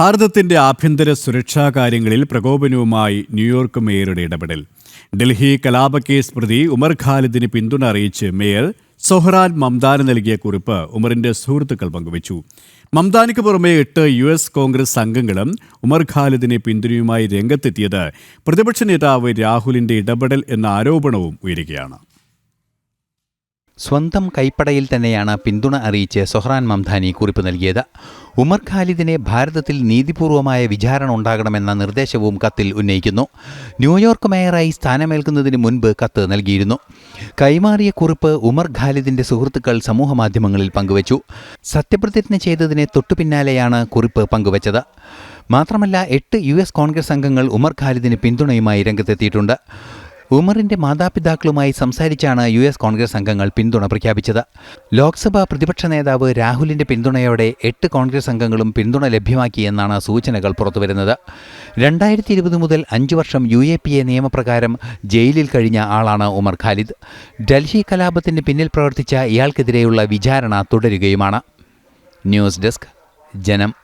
ഭാരതത്തിന്റെ ആഭ്യന്തര സുരക്ഷാ കാര്യങ്ങളിൽ പ്രകോപനവുമായി ന്യൂയോർക്ക് മേയറുടെ ഇടപെടൽ. ഡൽഹി കലാപക്കേസ് പ്രതി ഉമർ ഖാലിദിന് പിന്തുണ അറിയിച്ച് മേയർ സൊഹ്റാൻ മംദാന് നൽകിയ കുറിപ്പ് ഉമറിന്റെ സുഹൃത്തുക്കൾ പങ്കുവച്ചു. മംദാനിക്ക് പുറമെ എട്ട് യു എസ് കോൺഗ്രസ് അംഗങ്ങളും ഉമർ ഖാലിദിനെ പിന്തുണയുമായി രംഗത്തെത്തിയത് പ്രതിപക്ഷ നേതാവ് രാഹുലിന്റെ ഇടപെടൽ എന്ന ആരോപണവും ഉയരുകയാണ്. സ്വന്തം കൈപ്പടയിൽ തന്നെയാണ് പിന്തുണ അറിയിച്ച് സൊഹ്റാൻ മംധാനി കുറിപ്പ് നൽകിയത്. ഉമർ ഖാലിദിനെ ഭാരതത്തിൽ നീതിപൂർവമായ വിചാരണ ഉണ്ടാകണമെന്ന നിർദ്ദേശവും കത്തിൽ ഉന്നയിക്കുന്നു. ന്യൂയോർക്ക് മേയറായി സ്ഥാനമേൽക്കുന്നതിന് മുൻപ് കത്ത് നൽകിയിരുന്നു. കൈമാറിയ കുറിപ്പ് ഉമർ ഖാലിദിന്റെ സുഹൃത്തുക്കൾ സമൂഹമാധ്യമങ്ങളിൽ പങ്കുവച്ചു. സത്യപ്രതിജ്ഞ ചെയ്തതിനെ തൊട്ടുപിന്നാലെയാണ് കുറിപ്പ് പങ്കുവച്ചത്. മാത്രമല്ല എട്ട് യു എസ് കോൺഗ്രസ് അംഗങ്ങൾ ഉമർ ഖാലിദിന് പിന്തുണയുമായി രംഗത്തെത്തിയിട്ടുണ്ട്. ഉമറിന്റെ മാതാപിതാക്കളുമായി സംസാരിച്ചാണ് യു എസ് കോൺഗ്രസ് അംഗങ്ങൾ പിന്തുണ പ്രഖ്യാപിച്ചത്. ലോക്സഭാ പ്രതിപക്ഷ നേതാവ് രാഹുലിന്റെ പിന്തുണയോടെ എട്ട് കോൺഗ്രസ് അംഗങ്ങളും പിന്തുണ ലഭ്യമാക്കിയെന്നാണ് സൂചനകൾ പുറത്തുവരുന്നത്. രണ്ടായിരത്തി ഇരുപത് മുതൽ അഞ്ചു വർഷം യു എ പി എ നിയമപ്രകാരം ജയിലിൽ കഴിഞ്ഞ ആളാണ് ഉമർ ഖാലിദ്. ഡൽഹി കലാപത്തിന് പിന്നിൽ പ്രവർത്തിച്ച ഇയാൾക്കെതിരെയുള്ള വിചാരണ തുടരുകയുമാണ്. ന്യൂസ് ഡെസ്ക് ജനം.